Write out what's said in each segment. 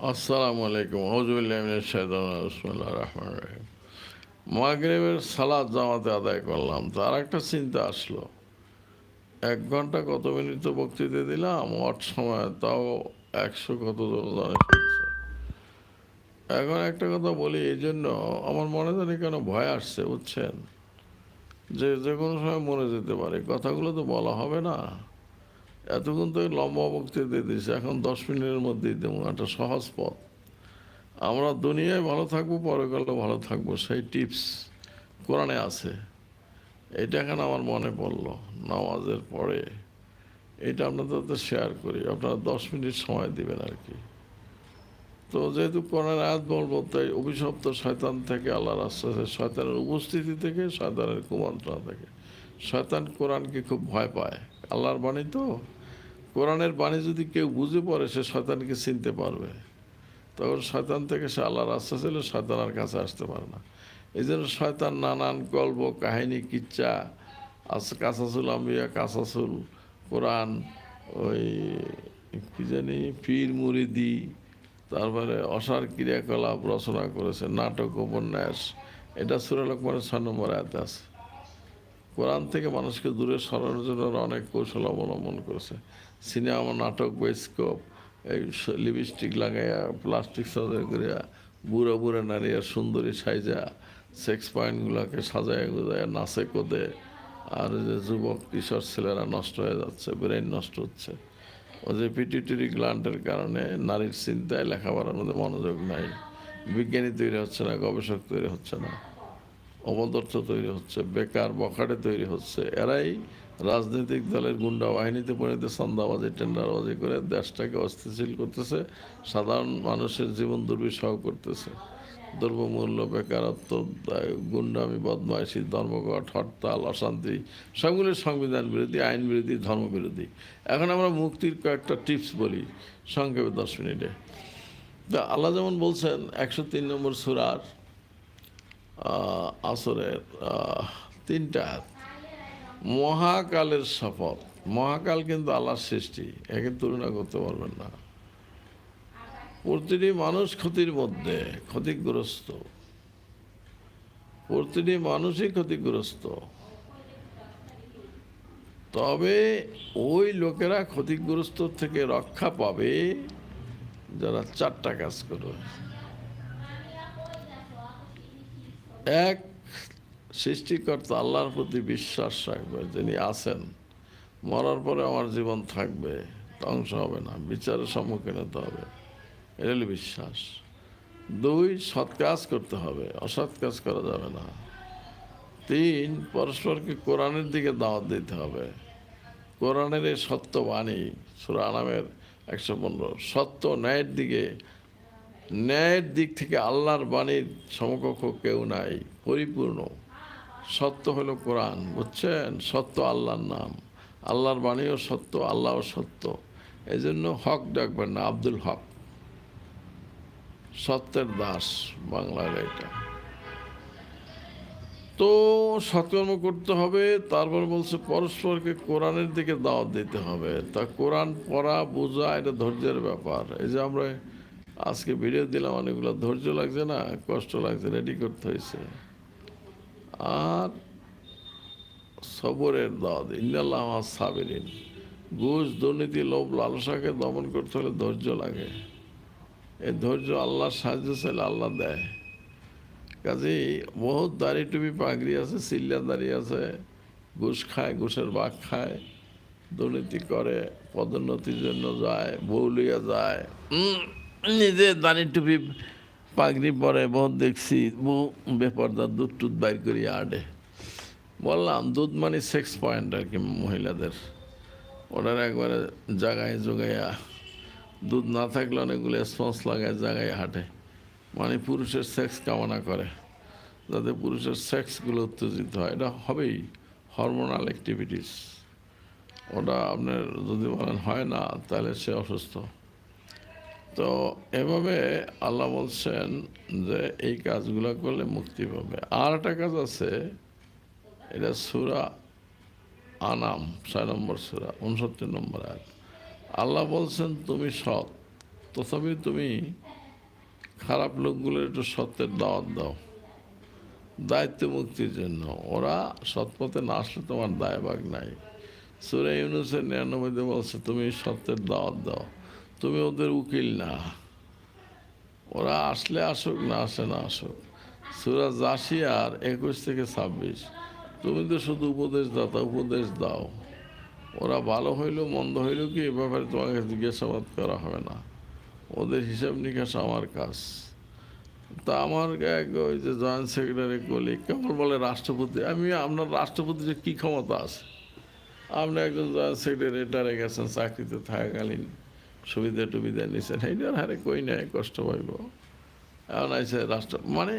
আসসালামু আলাইকুম। হজুল্লাহ রহমান রহিম। মাগরেবের সালাদ জামাতে আদায় করলাম। তার একটা চিন্তা আসলো। এক ঘণ্টা কত মিনিট তো বক্তৃতা দিলাম? অট সময়? তাও একশো কত শুনছে। এখন একটা কথা বলি এই জন্য আমার মনে জানি কেন ভয় আসছে, বুঝছেন? যে যে কোনো সময় মরে যেতে পারে। কথাগুলো তো বলা হবে না। এতক্ষণ তো লম্বা বক্তৃতা দিয়েছে, এখন দশ মিনিটের মধ্যেই দেবো, একটা সহজ পথ। আমরা দুনিয়ায় ভালো থাকব পরকালে ভালো থাকব, সেই টিপস কোরআনে আছে। এটা এখন আমার মনে পড়ল, নামাজের পরে। এটা আপনাদের তো শেয়ার করি, আপনারা দশ মিনিট সময় দিবেন আর কি। তো যেহেতু কোরআনের আয়াত বলব, তাই অভিশপ্ত শয়তান থেকে, আল্লাহর আশ্বাসে, শয়তানের উপস্থিতি থেকে, শয়তানের কুমন্ত্রণা থেকে। শয়তান কোরআনকে খুব ভয় পায়। আল্লাহর বাণী তো? কোরআনের বাণী যদি কেউ বুঝে পড়ে, সে শয়তানকে চিনতে পারবে। তখন শয়তান থেকে সে আল্লাহর আশ্বাস এলে শয়তানের কাছে আসতে পারে না। এই জন্য শয়তান নানান গল্প কাহিনী, কিচ্ছা কাসাসুল আম্বিয়া, কাসাসুল কোরআন, ওই কি জানি, পীর মুরিদি, তারপরে অসার ক্রিয়াকলাপ রচনা করেছে, নাটক, উপন্যাস। এটা সুরালোক মানে ছয় নম্বর আয়াতে আছে। কোরআন থেকে মানুষকে দূরে সরানোর জন্য অনেক কৌশল অবলম্বন করেছে। সিনেমা, নাটক বাইস্কোপ এই লিপস্টিক লাগাইয়া, প্লাস্টিক সাজা করিয়া, বুড়ো বুড়ো নারীরা সুন্দরী সাইজা সেক্স পয়েন্টগুলোকে সাজায় গুজায় নাচে কোদে। আর যে যুবক, কিশোর ছেলেরা নষ্ট হয়ে যাচ্ছে ব্রেন নষ্ট হচ্ছে। ও যে পিটিটিরি গ্লান্টের কারণে নারীর চিন্তায় লেখাপড়ার মধ্যে মনোযোগ নাই। বিজ্ঞানী তৈরি হচ্ছে না, গবেষক তৈরি হচ্ছে না। অপদার্থ তৈরি হচ্ছে, বেকার বখাটে তৈরি হচ্ছে। এরাই রাজনৈতিক দলের গুন্ডা বাহিনীতে পরিণত সন্দাবাজি টেন্ডারবাজি করে দেশটাকে অস্থিতিশীল করতেছে, সাধারণ মানুষের জীবন দুর্বিষহ করতেছে। দ্রব্যমূল্য, বেকারত্ব গুন্ডামি, বদমাইশি, ধর্মঘট, হরতাল, অশান্তি, সবগুলো সংবিধান বিরোধী, আইন বিরোধী, ধর্ম বিরোধী। এখন আমরা মুক্তির কয়েকটা টিপস বলি সংক্ষেপে দশ মিনিটে। তা আল্লাহ যেমন বলছেন, একশো তিন নম্বর সুরার আসরের তিনটা। মহাকালের শপথ। মহাকাল কিন্তু আল্লাহর সৃষ্টি, একে তুলনা করতে পারবেন না। প্রতিটি মানুষ ক্ষতির মধ্যে, ক্ষতিগ্রস্ত। প্রতিটি মানুষই ক্ষতিগ্রস্ত। তবে ওই লোকেরা ক্ষতিগ্রস্ত থেকে রক্ষা পাবে যারা চারটা কাজ করবে এক সৃষ্টিকর্তা আল্লাহর প্রতি বিশ্বাস রাখবে, যিনি আছেন, মরার পরে আমার জীবন থাকবে, ধ্বংস হবে না, বিচারের সম্মুখীন হতে হবে। এটা হলো বিশ্বাস। দুই, সৎ কাজ করতে হবে, অসৎ কাজ করা যাবে না। তিন, পরস্পরকে কোরআনের দিকে দাওয়াত দিতে হবে। কোরআনের এই সত্য বাণী, সুরা আনামের একশো পনেরো, সত্য ন্যায়ের দিকে, ন্যায়ের দিক থেকে আল্লাহর বাণীর সমকক্ষ কেউ নাই, পরিপূর্ণ। সত্য হলো কোরআন, বুঝছেন? সত্য আল্লাহর নাম। আল্লাহর বাণীও সত্য, আল্লাহও সত্য। এই জন্য হক ডাকবেন না, আব্দুল হক। সত্যের দাস বাংলার এটা। তো সৎকর্ম করতে হবে, তারপর বলছে পরস্পরকে কোরআনের দিকে দাওয়াত দিতে হবে। তা কোরআন পড়া, বোঝা, এটা ধৈর্যের ব্যাপার। এই যে আমরা আজকে ভিডিও দিলাম, অনেকগুলো ধৈর্য লাগছে না? কষ্ট লাগছে রেডি করতে হয়েছে। আর সবরের দাওয়াত ইন্দাল্লাহ সাবেরিন। ঘুষ, দুর্নীতি, লোভ, লালসাকে দমন করতে হলে ধৈর্য লাগে। এই ধৈর্য আল্লাহর সাহায্য চাইলে আল্লাহ দেয়। কাজেই বহুত দাড়ি টুপি পাগড়ি আছে সিল্লা দাড়ি আছে, ঘুষ খায়, ঘুষের বাঘ খায়, দুর্নীতি করে, পদোন্নতির জন্য যায় বউলিয়া যায়। নিজে দাড়ি টুপি পাগড়ি পরে বহুত দেখছি, বউ বেপরদা দুধ টুধ বাইর করিয়া আডে। বললাম, দুধ মানে সেক্স পয়েন্ট আর কি মহিলাদের। ওটার একবারে জাগায় জোগাইয়া দুধ না থাকলে অনেকগুলো স্পঞ্জ লাগায় জাগায় হাঁটে। মানে পুরুষের সেক্স কামনা করে, যাতে পুরুষের সেক্সগুলো উত্তেজিত হয়। এটা হবেই হরমোনাল অ্যাক্টিভিটিস ওটা আপনার যদি বলেন হয় না, তাহলে সে অসুস্থ। তো এভাবে আল্লাহ বলছেন যে এই কাজগুলো করলে মুক্তি পাবে। আর একটা কাজ আছে, এটা সুরা আনাম, ছয় নম্বর সুরা, উনসত্তর নম্বর আয়াত। আল্লাহ বলছেন, তুমি সৎ, তথাপি তুমি খারাপ লোকগুলোর একটু সত্যের দাওয়াত দাও, দায়িত্ব মুক্তির জন্য। ওরা সৎপথে না আসলে তোমার দায়ভাগ নাই। সুরে ইউনুসের নিরানব্বইতে বলছে, তুমি সত্যের দাওয়াত দাও। তুমি ওদের উকিল না। ওরা আসলে আসুক না আসে না আসুক। সুরাজ জাসিয়ার একুশ থেকে ছাব্বিশ। তুমি তো শুধু উপদেশ দাতা উপদেশ দাও। ওরা ভালো হইল, মন্দ হইল কি? এ ব্যাপারে তোমাকে জিজ্ঞাসাবাদ করা হবে না। ওদের হিসাব নিকাশ আমার কাজ। তা আমার এক ওই যে জয়েন্ট সেক্রেটারি কলি কেমন বলে রাষ্ট্রপতি? আমি, আপনার রাষ্ট্রপতির কী ক্ষমতা আছে? আপনি একজন জয়েন্ট সেক্রেটারি গেছেন, চাকরিতে থাকাকালীন। সুবিধা টুবিধা নিছেন এইটার হারে কই নাই কষ্ট পাইব। এখন আছে রাষ্ট্র মানে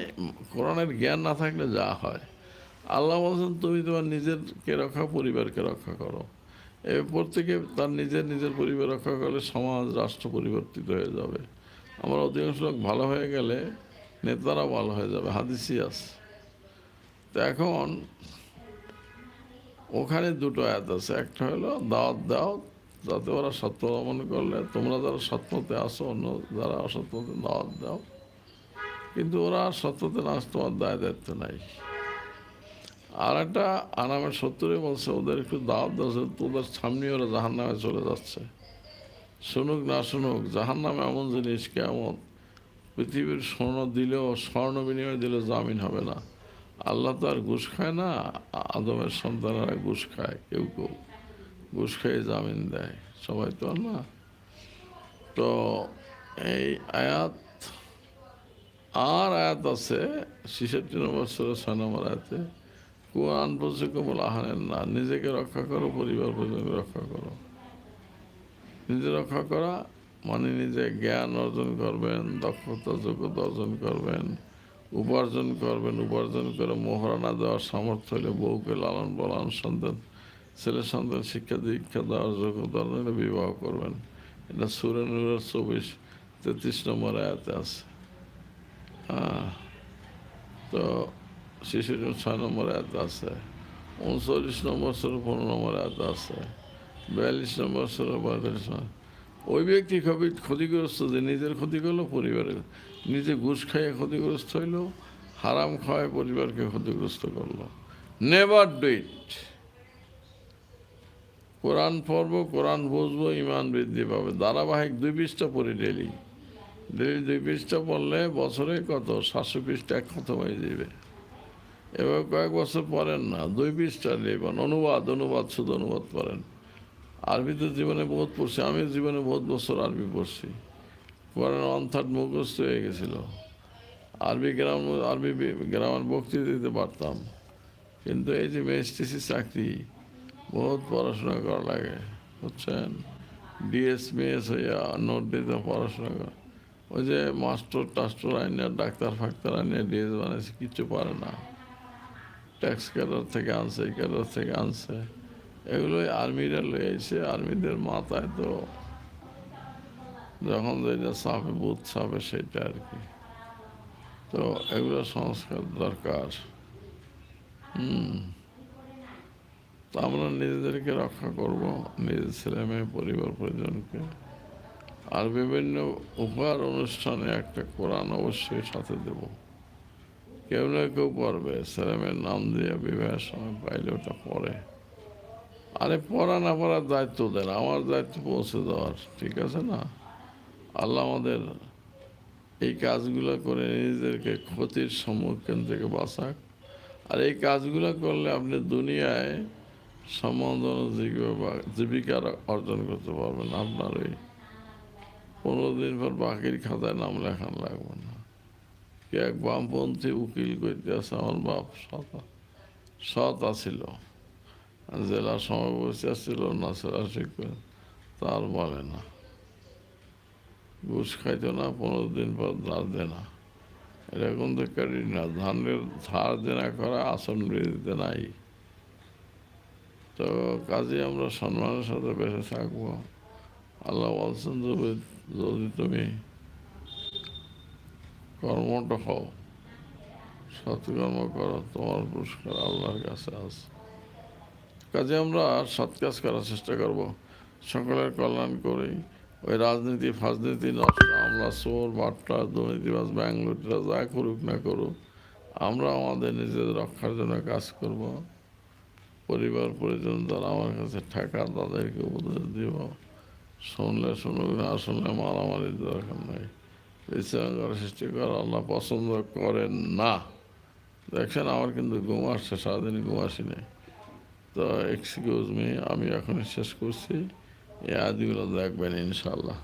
কোরআনের জ্ঞান না থাকলে যা হয়। আল্লাহ বলছেন, তুমি তোমার নিজেরকে রক্ষা, পরিবারকে রক্ষা করো। এ প্রত্যেকে তার নিজের নিজের পরিবার রক্ষা করলে সমাজ, রাষ্ট্র পরিবর্তিত হয়ে যাবে। আমার অধিকাংশ লোক ভালো হয়ে গেলে নেতারা ভালো হয়ে যাবে হাদিসি আছে। তো এখন ওখানে দুটো আয়াত আছে, একটা হলো, দাওয়াত দাও যাতে ওরা সত্য মনে করলে, তোমরা যারা সত্যতে আসো, অন্য যারা অসত্যতে দাওয়াত দাও। কিন্তু ওরা আর সত্যতে না তোমার দায় দায়িত্ব নাই। আর একটা আনামের সত্তরে বলছে, ওদের একটু দাওয়াত দিয়েছে তোদের সামনে ওরা জাহান নামে চলে যাচ্ছে। শুনুক না শুনুক জাহান নামে এমন জিনিস কেমন পৃথিবীর স্বর্ণ দিলেও, স্বর্ণ বিনিময় দিলেও জামিন হবে না। আল্লাহ তো আর ঘুষ খায় না আদমের সন্তানেরা ঘুষ খায়, কেউ কেউ। ঘুষ খেয়ে জামিন দেয়। সবাই তো না তো এই আয়াত, আর আয়াত আছে ছেষট্টি নম্বর ষোলো ছয় নম্বর আয়াতে, কোরআন বলছে, কেবল আহানের না, নিজেকে রক্ষা করো, পরিবার পরিজন রক্ষা করো। নিজে রক্ষা করা মানে নিজে জ্ঞান অর্জন করবেন, দক্ষতা, যোগ্যতা অর্জন করবেন, উপার্জন করবেন, উপার্জন করে মোহরানা দেওয়ার সামর্থ্য হলে বউকে লালন পালন সন্তান ছেলে সন্তান শিক্ষা দীক্ষা দেওয়ার যোগ্যতা বিবাহ করবেন। এটা সুরেনুরের চব্বিশ, তেত্রিশ নম্বর আয়াতে আছে। তো শিশুর ছয় নম্বর আয়াত আছে। উনচল্লিশ নম্বর ষোলো পনেরো নম্বর আয়াত আছে। বিয়াল্লিশ নম্বর ষোলো পঁয়তাল্লিশ নম্বর। ওই ব্যক্তি খুবই ক্ষতিগ্রস্ত, যে নিজের ক্ষতি করল, পরিবারের নিজে ঘুষ খাইয়ে ক্ষতিগ্রস্ত হইল, হারাম খাওয়ায় পরিবারকে ক্ষতিগ্রস্ত করল। নেভার ডু ইট কোরআন পড়ব, কোরআন বুঝব, ইমান বৃদ্ধি পাবে। ধারাবাহিক দুই পৃষ্ঠা পড়ি ডেলি ডেলি দুই পৃষ্ঠা পড়লে বছরে কত? সাতশো পৃষ্ঠা খতম হয়ে যাবে। এবার কয়েক বছর পড়েন না, দুই পৃষ্ঠা নেবেন অনুবাদ অনুবাদ, শুধু অনুবাদ করেন আরবিতে জীবনে বহুত পড়ছি আমি জীবনে বহুত বছর আরবি পড়ছি। কোরআন অন্থাট মুখস্থ হয়ে গেছিল। আরবি গ্রাম, আরবি গ্রামের বক্তৃতা দিতে পারতাম। কিন্তু এই যে মেএসটিসি চাকরি বহুত পড়াশোনা করা লাগে, বুঝছেন? ডিএস মেএস হইয়া নোট দিতে পড়াশোনা করা। ওই যে মাস্টার টাস্টার আইনে ডাক্তার ফাক্তার আইনে ডিএস বানাইছে, কিচ্ছু পারে না। ট্যাক্স ক্যাডার থেকে আনছে ক্যাডার থেকে আনছে। এগুলোই আর্মিরা এসে আর্মিদের মাথায় তো যখন যেটা চাপে বুথ চাপে সেটা আর কি। তো এগুলো সংস্কার দরকার। হুম। তো আমরা নিজেদেরকে রক্ষা করব নিজের ছেলে মেয়ে, পরিবার, পরিজনকে। আর বিভিন্ন উপহার অনুষ্ঠানে একটা কোরআন অবশ্যই সাথে দেব। কেউ না কেউ পড়বে, ছেলে মেয়ের নাম দিয়ে বিবাহের সময় পাইলে ওটা পড়ে। আরে পড়া না পড়ার দায়িত্ব দেন, আমার দায়িত্ব পৌঁছে দেওয়ার, ঠিক আছে না? আল্লাহ আমাদের এই কাজগুলো করে নিজেদেরকে ক্ষতির সম্মুখীন থেকে বাঁচাক। আর এই কাজগুলো করলে আপনি দুনিয়ায় সম্বন্ধ জীবিকা অর্জন করতে পারবেন। আপনার ওই পনেরো দিন পর বাকির খাতায় নাম লেখান লাগবে না। কে এক বামপন্থী উকিল করতে আছে, আমার বাপ সৎ সৎ আছিল। জেলা না সেরা শিখবে তার বলে না। ঘুষ খাইত না, পনেরো দিন পর ধার দে না। এরকম তো কারি না। ধানের ধার দেনা করা আসন বৃদ্ধিতে নাই। তো কাজে আমরা সম্মানের সাথে বেঁচে থাকব। আল্লাহ বলছেন, যদি তুমি কর্মটা হও, সৎকর্ম করো, তোমার পুরস্কার আল্লাহর কাছে আছে। কাজে আমরা সৎ কাজ করার চেষ্টা করব। সকলের কল্যাণ করি। ওই রাজনীতি, ফাজনীতি, নষ্ট আমরা চোর বাট্টা দুর্নীতিবাজ ব্যাঙ্গলোররা যা করুক না করুক, আমরা আমাদের নিজেদের রক্ষার জন্য কাজ করব। পরিবার পরিজন যারা আমার কাছে টাকা তাদেরকে উপদেশ দিব। শুনলে শুনুক, না শুনলে মারামারির দরকার নেই। বিশৃঙ্খলা সৃষ্টি করা আল্লাহ পছন্দ করেন না। দেখছেন আমার কিন্তু ঘুম আসছে সারাদিন ঘুম আসেনি। তো এক্সকিউজ মি আমি এখন শেষ করছি। এই আদিগুলো দেখবেন ইনশাল্লাহ